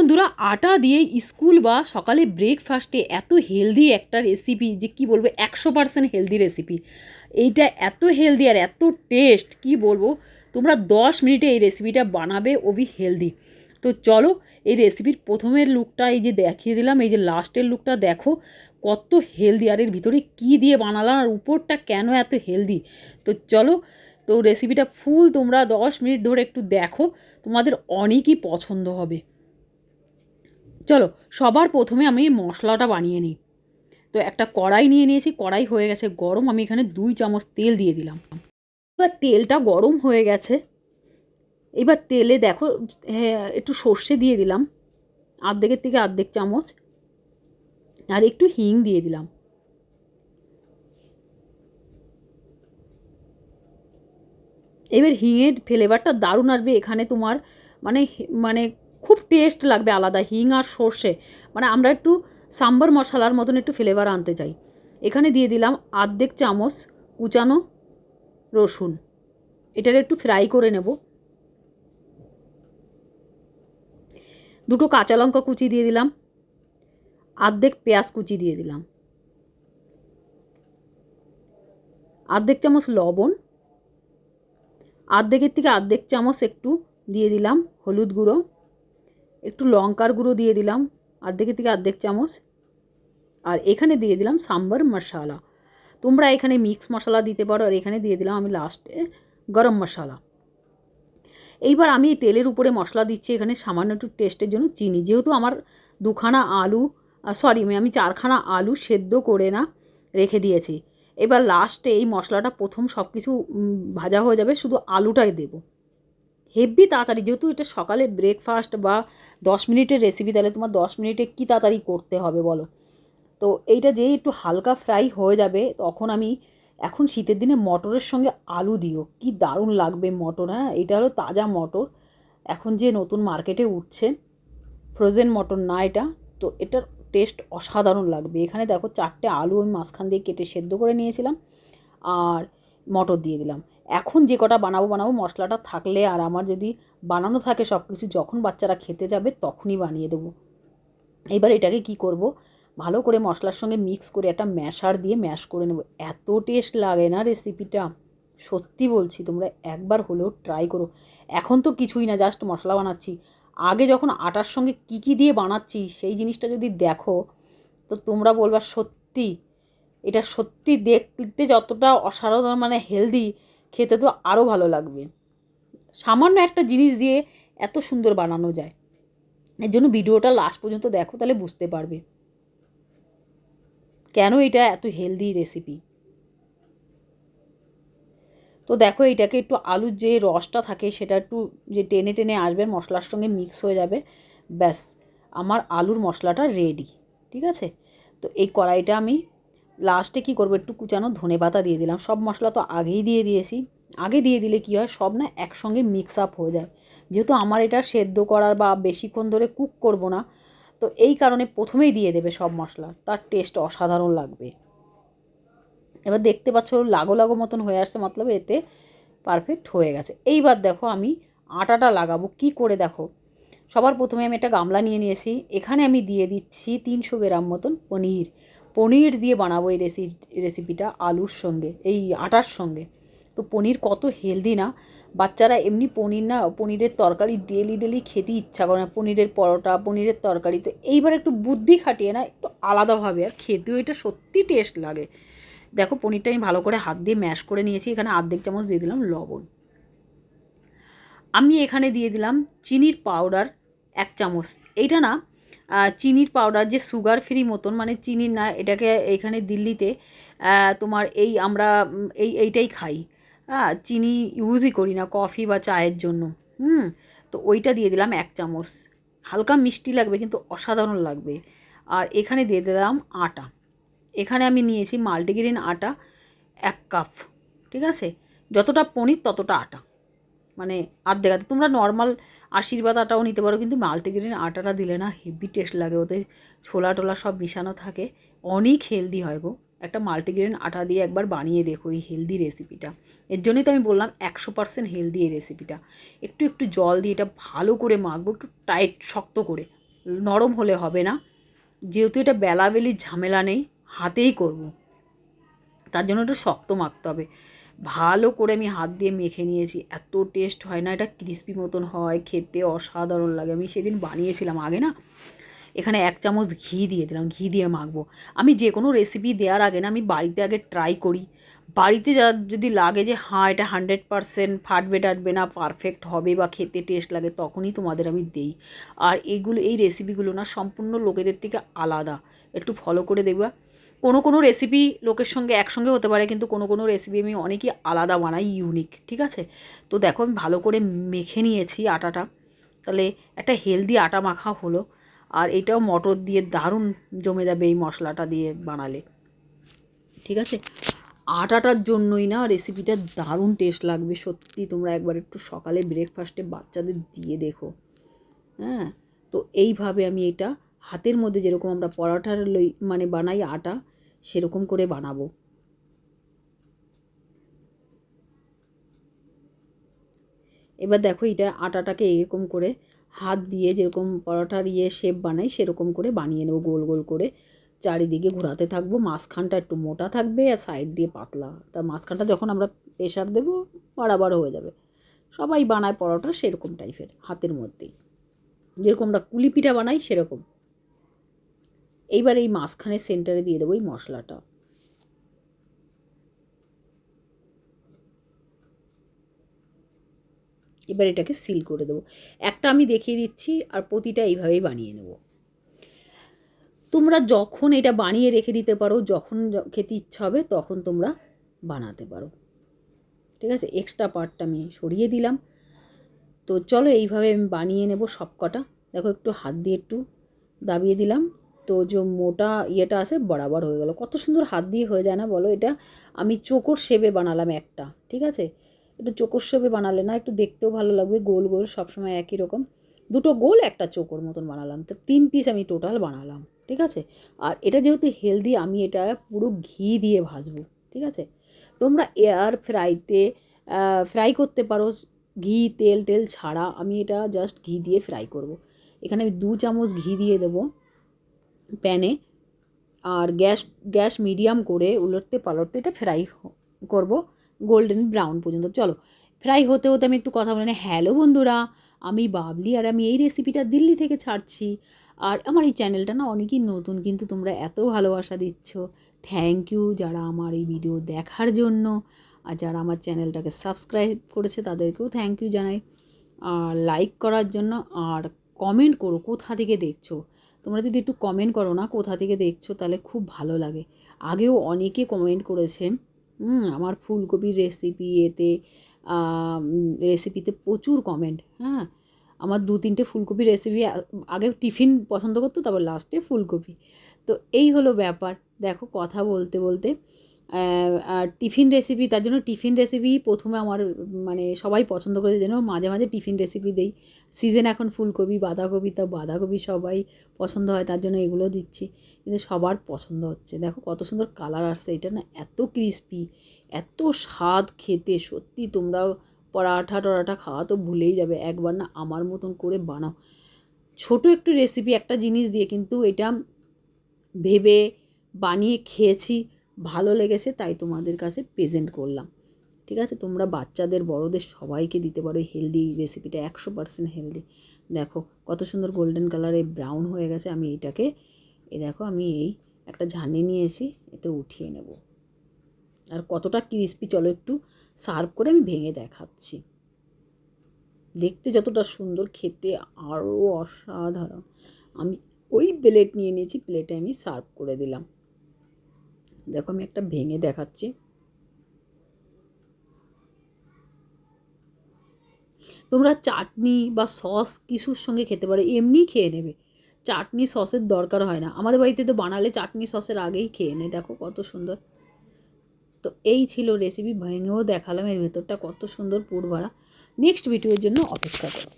বন্ধুরা, আটা দিয়ে স্কুল বা সকালে ব্রেকফাস্টে এত হেলদি একটা রেসিপি যে কি বলব, একশো পার্সেন্ট হেলদি রেসিপি এইটা এত হেলদি আর এত টেস্ট কি বলব? তোমরা দশ মিনিটে এই রেসিপিটা বানাবে ওবি হেলদি তো চলো, এই রেসিপির প্রথমের লুকটা এই যে দেখিয়ে দিলাম, এই যে লাস্টের লুকটা দেখো, কত হেলদি আর এর ভিতরে কী দিয়ে বানালাম আর উপরটা কেন এত হেলদি তো চলো, তো রেসিপিটা ফুল তোমরা দশ মিনিট ধরে একটু দেখো, তোমাদের অনেকই পছন্দ হবে। চলো, সবার প্রথমে আমি মশলাটা বানিয়ে নিই। তো একটা কড়াই নিয়ে নিয়েছি, কড়াই হয়ে গেছে গরম, আমি এখানে দুই চামচ তেল দিয়ে দিলাম। এবার তেলটা গরম হয়ে গেছে। এবার তেলে দেখো হ্যাঁ একটু সর্ষে দিয়ে দিলাম, আর্ধেকের থেকে আর্ধেক চামচ, আর একটু হিং দিয়ে দিলাম। এবার হিঙের ফ্লেভারটা দারুণ আসবে এখানে তোমার মানে মানে খুব টেস্ট লাগবে আলাদা, হিং আর সর্ষে। মানে আমরা একটু সাম্বার মশলার মতন একটু ফ্লেভার আনতে চাই। এখানে দিয়ে দিলাম আর্ধেক চামচ কুচানো রসুন। এটার একটু ফ্রাই করে নেব। দুটো কাঁচা লঙ্কা কুচি দিয়ে দিলাম। আর্ধেক পেঁয়াজ কুচি দিয়ে দিলাম। আর্ধেক চামচ লবণ। আর্ধেকের থেকে আর্ধেক চামচ একটু দিয়ে দিলাম হলুদ গুঁড়ো। একটু লঙ্কার গুঁড়ো দিয়ে দিলাম আর্ধেকের থেকে আর্ধেক চামচ। আর এখানে দিয়ে দিলাম সাম্বার মশালা। তোমরা এখানে মিক্স মশলা দিতে পারো, আর এখানে দিয়ে দিলাম আমি লাস্টে গরম মশলা। এইবার আমি তেলের উপরে মশলা দিচ্ছি, এখানে সামান্য একটু টেস্টের জন্য চিনি। যেহেতু আমার দুখানা আলু সরি আমি চারখানা আলু সেদ্ধ করে না রেখে দিয়েছি। এবার লাস্টে এই মশলাটা প্রথম সব কিছু ভাজা হয়ে যাবে, শুধু আলুটাই দেবো। হেভি তাড়াতাড়ি, যেহেতু এটা সকালে ব্রেকফাস্ট বা দশ মিনিটের রেসিপি তাহলে তোমার দশ মিনিটে কী তাড়াতাড়ি করতে হবে বলো? তো এইটা যেই একটু হালকা ফ্রাই হয়ে যাবে, তখন আমি এখন শীতের দিনে মটরের সঙ্গে আলু দিও। কি দারুণ লাগবে মটর হ্যাঁ? এটা হলো তাজা মটর। এখন যে নতুন মার্কেটে উঠছে ফ্রোজেন মটর না এটা, তো এটার টেস্ট অসাধারণ লাগবে। এখানে দেখো চারটে আলু আমি মাঝখান দিয়ে কেটে সেদ্ধ করে নিয়েছিলাম, আর মটর দিয়ে দিলাম। এখন যে কটা বানাবো বানাবো, মশলাটা থাকলে আর আমার যদি বানানো থাকে সব কিছু, যখন বাচ্চারা খেতে যাবে তখনই বানিয়ে দেবো। এবার এটাকে কি করব? ভালো করে মশলার সঙ্গে মিক্স করে একটা ম্যাশার দিয়ে ম্যাশ করে নেব। এত টেস্ট লাগে না রেসিপিটা সত্যি বলছি, তোমরা একবার হলেও ট্রাই করো। এখন তো কিছুই না জাস্ট মশলা বানাচ্ছি। আগে যখন আটার সঙ্গে কী কী দিয়ে বানাচ্ছি, সেই জিনিসটা যদি দেখো, তো তোমরা বলবা সত্যি। এটা সত্যি দেখতে যতটা অসাধারণ মানে হেলদি খেতে তো আরও ভালো লাগবে। সামান্য একটা জিনিস দিয়ে এত সুন্দর বানানো যায়। এর জন্য ভিডিওটা লাস্ট পর্যন্ত দেখো, তাহলে বুঝতে পারবে। কেন এটা এত হেলদি রেসিপি তো দেখো, এটাকে একটু আলুর যে রসটা থাকে, সেটা একটু যে টেনে টেনে আসবে, মশলার সঙ্গে মিক্স হয়ে যাবে, ব্যাস। আমার আলুর মশলাটা রেডি ঠিক আছে? তো এই কড়াইটা আমি লাস্টে কী করব? একটু কুচানো ধনে পাতা দিয়ে দিলাম। সব মশলা তো আগেই দিয়ে দিয়েছি। আগে দিয়ে দিলে কী হয়? সব না একসঙ্গে মিক্স আপ হয়ে যায়। যেহেতু আমার এটা সেদ্ধ করার বা বেশিক্ষণ ধরে কুক করব না, তো এই কারণে প্রথমেই দিয়ে দেবে সব মশলা। তার টেস্ট অসাধারণ লাগবে। এবার দেখতে পাচ্ছ, লাগো লাগো মতন হয়ে আসছে, মতলব এতে পারফেক্ট হয়ে গেছে। এইবার দেখো আমি আটাটা লাগাবো। কি করে দেখো? সবার প্রথমে আমি একটা গামলা নিয়ে নিয়েছি। এখানে আমি দিয়ে দিচ্ছি তিনশো গ্রাম মতন পনির। পনির দিয়ে বানাবো এই রেসি রেসিপিটা আলুর সঙ্গে, এই আটার সঙ্গে। তো পনির কত হেলদি না, বাচ্চারা এমনি পনির না, পনিরের তরকারি ডেলি ডেলি খেতে ইচ্ছা করে না। পনিরের পরোটা, পনিরের তরকারি, তো এইবার একটু বুদ্ধি খাটিয়ে না, একটু আলাদাভাবে আর খেতেও এটা সত্যি টেস্ট লাগে। দেখো পনিরটা আমি ভালো করে হাত দিয়ে ম্যাশ করে নিয়েছি, এখানে আর্ধেক চামচ দিয়ে দিলাম লবণ। আমি এখানে দিয়ে দিলাম চিনির পাউডার এক চামচ। এইটা না চিনির পাউডার যে সুগার ফ্রি মতন মানে চিনির না, এটাকে এখানে দিল্লিতে তোমার এই আমরা এই, এইটাই খাই। হ্যাঁ চিনি ইউজই করি না কফি বা চায়ের জন্য। হুম, তো ওইটা দিয়ে দিলাম এক চামচ। হালকা মিষ্টি লাগবে, কিন্তু অসাধারণ লাগবে। আর এখানে দিয়ে দিলাম আটা। এখানে আমি নিয়েছি মাল্টিগ্রেন আটা, এক কাপ ঠিক আছে? যতটা পনির, ততটা আটা। মানে আর্ধেক আধে তোমরা নর্মাল আশীর্বাদ আটাও নিতে পারো, কিন্তু মাল্টিগ্রেন আটাটা দিলে না হেভি টেস্ট লাগে ওতে ছোলা টোলা সব মিশানো থাকে। অনেক হেলদি হয় গো। একটা মাল্টিগ্রেন আটা দিয়ে একবার বানিয়ে দেখো এই হেলদি রেসিপিটা এর জন্যই তো আমি বললাম একশো পার্সেন্ট হেলদি এই রেসিপিটা একটু একটু জল দিয়ে এটা ভালো করে মাখবো, একটু টাইট শক্ত করে। নরম হলে হবে না। যেহেতু এটা বেলাবেলির ঝামেলা নেই, হাতেই করব। তার জন্য একটু শক্ত মাখতে হবে। ভালো করে আমি হাত দিয়ে মেখে নিয়েছি। এত টেস্ট হয় না, এটা ক্রিস্পি মতন হয়, খেতে অসাধারণ লাগে। আমি সেদিন বানিয়েছিলাম আগে না, এখানে এক চামচ ঘি দিয়ে দিলাম, ঘি দিয়ে মাখবো। আমি যে কোনো রেসিপি দেওয়ার আগে না, আমি বাড়িতে আগে ট্রাই করি। বাড়িতে যা, যদি লাগে যে হ্যাঁ এটা হান্ড্রেড পারসেন্ট ফাটবে টাটবে না পারফেক্ট হবে বা খেতে টেস্ট লাগে, তখনই তোমাদের আমি দেই। আর এইগুলো এই রেসিপিগুলো না সম্পূর্ণ লোকেদের থেকে আলাদা। একটু ফলো করে দেখবা। কোনো কোনো রেসিপি লোকের সঙ্গে একসঙ্গে হতে পারে, কিন্তু কোনো কোনো রেসিপি আমি অনেকই আলাদা বানাই ইউনিক ঠিক আছে? তো দেখো আমি ভালো করে মেখে নিয়েছি আটাটা। তাহলে একটা হেলদি আটা মাখা হলো, আর এটাও মটর দিয়ে দারুণ জমে যাবে এই মশলাটা দিয়ে বানালে। ঠিক আছে? আটাটার জন্যই না রেসিপিটা দারুণ টেস্ট লাগবে, সত্যি তোমরা একবার একটু সকালে ব্রেকফাস্টে বাচ্চাদের দিয়ে দেখো। হ্যাঁ? তো এইভাবে আমি এটা হাতের মধ্যে যেরকম আমরা পরোটার লই মানে বানাই আটা সেরকম করে বানাবো। এবার দেখো এটা আটাটাকে এরকম করে হাত দিয়ে যেরকম পরোটার ইয়ে শেপ বানাই, সেরকম করে বানিয়ে নেব গোল গোল করে। চারিদিকে ঘোরাতে থাকব, মাঝখানটা একটু মোটা থাকবে আর সাইড দিয়ে পাতলা। তা মাঝখানটা যখন আমরা প্রেশার দেবো, বরাবর হয়ে যাবে। সবাই বানায় পরোটা সেরকম টাইপের হাতের মধ্যেই। যেরকম আমরা কুলি পিঠা বানাই, সেরকম। এইবার এই মাঝখানে সেন্টারে দিয়ে দেবো এই মশলাটা। এবার এটাকে সিল করে দেবো। একটা আমি দেখিয়ে দিচ্ছি আর প্রতিটা এইভাবেই বানিয়ে নেব। তোমরা যখন এটা বানিয়ে রেখে দিতে পারো, যখন খেতে ইচ্ছা হবে, তখন তোমরা বানাতে পারো। ঠিক আছে? এক্সট্রা পার্টটা আমি সরিয়ে দিলাম। তো চলো এইভাবে আমি বানিয়ে নেব সব কটা দেখো একটু হাত দিয়ে একটু দাবিয়ে দিলাম। তো যে মোটা ইয়েটা আছে বরাবর হয়ে গেল। কত সুন্দর হাত দিয়ে হয়ে যায় না বলো? এটা আমি চোকর শেপে বানালাম একটা, ঠিক আছে? একটু চোকর শেপে বানালে না, একটু দেখতেও ভালো লাগবে, গোল গোল, সবসময় একই রকম। দুটো গোল, একটা চোকর মতন বানালাম। তো তিন পিস আমি টোটাল বানালাম, ঠিক আছে? আর এটা যেহেতু হেলদি আমি এটা পুরো ঘি দিয়ে ভাজবো, ঠিক আছে? তোমরা এয়ার ফ্রাইতে ফ্রাই করতে পারো। ঘি, তেল, টেল ছাড়া আমি এটা জাস্ট ঘি দিয়ে ফ্রাই করব। এখানে আমি দু চামচ ঘি দিয়ে দেবো। প্যানে আর গ্যাস গ্যাস মিডিয়াম করে উলটতে পালটতে এটা ফ্রাই করব গোল্ডেন ব্রাউন পর্যন্ত। চলো, ফ্রাই হতে হতে আমি একটু কথা বলে হ্যালো বন্ধুরা, আমি বাবলি আর আমি এই রেসিপিটা দিল্লি থেকে ছাড়ছি। আর আমার এই চ্যানেলটা না অনেকই নতুন, কিন্তু তোমরা এত ভালোবাসা দিচ্ছ। থ্যাংক ইউ যারা আমার এই ভিডিও দেখার জন্য। আর যারা আমার চ্যানেলটাকে সাবস্ক্রাইব করেছে, তাদেরকেও থ্যাংক ইউ জানাই। আর লাইক করার জন্য আর কমেন্ট করো, কোথা থেকে দেখছ? তোমরা যদি একটু কমেন্ট করো না কোথা থেকে দেখছ, তাহলে খুব ভালো লাগে। আগেও অনেকে কমেন্ট করেছে আমার ফুলকপির রেসিপি এতে রেসিপিতে প্রচুর কমেন্ট হ্যাঁ। আমার দু তিনটে ফুলকপি রেসিপি আগে টিফিন পছন্দ করতো, তারপর লাস্টে ফুলকপি। তো এই হলো ব্যাপার। দেখো, কথা বলতে বলতে টিফিন রেসিপি তার জন্য টিফিন রেসিপি প্রথমে আমার মানে সবাই পছন্দ করে যেন মাঝে মাঝে টিফিন রেসিপি দেই। সিজন এখন ফুলকপি, বাঁধাকপি, তা বাঁধাকপি সবাই পছন্দ হয়, তার জন্য এগুলো দিচ্ছি। কিন্তু সবার পছন্দ হচ্ছে। দেখো কত সুন্দর কালার আসছে, এটা না এত ক্রিস্পি এত স্বাদ খেতে। সত্যি তোমরা পরাঠা টরাঠা খাওয়া তো ভুলেই যাবে, একবার না আমার মতন করে বানাও। ছোট একটু রেসিপি একটা জিনিস দিয়ে কিন্তু এটা ভেবে বানিয়ে খেয়েছি। ভালো লেগেছে, তাই তোমাদের কাছে প্রেজেন্ট করলাম। ঠিক আছে? তোমরা বাচ্চাদের, বড়দের সবাইকে দিতে পারো হেলদি রেসিপিটা একশো পার্সেন্ট হেলদি দেখো, কত সুন্দর গোল্ডেন কালারে ব্রাউন হয়ে গেছে, আমি এইটাকে, এ দেখো, আমি এই একটা ঝাঁনি নিয়ে এসে এতে উঠিয়ে নেব। আর কতটা ক্রিস্পি চলো একটু সার্ভ করে আমি ভেঙে দেখাচ্ছি। দেখতে যতটা সুন্দর, খেতে আরও অসাধারণ। আমি ওই প্লেট নিয়ে নিয়েছি প্লেটে আমি সার্ভ করে দিলাম। দেখো আমি একটা ভেঙে দেখাচ্ছি। তোমরা চাটনি বা সস কিছুর সঙ্গে খেতে পারো এমনি খেয়ে নেবে। চাটনি সসের দরকার হয় না। আমাদের বাড়িতে তো বানালে চাটনি সসের আগেই খেয়ে নেয় দেখো কত সুন্দর। তো এই ছিল রেসিপি ভেঙেও দেখালাম, এর ভেতরটা কত সুন্দর পুর ভরা নেক্সট ভিডিওর জন্য অপেক্ষা করো।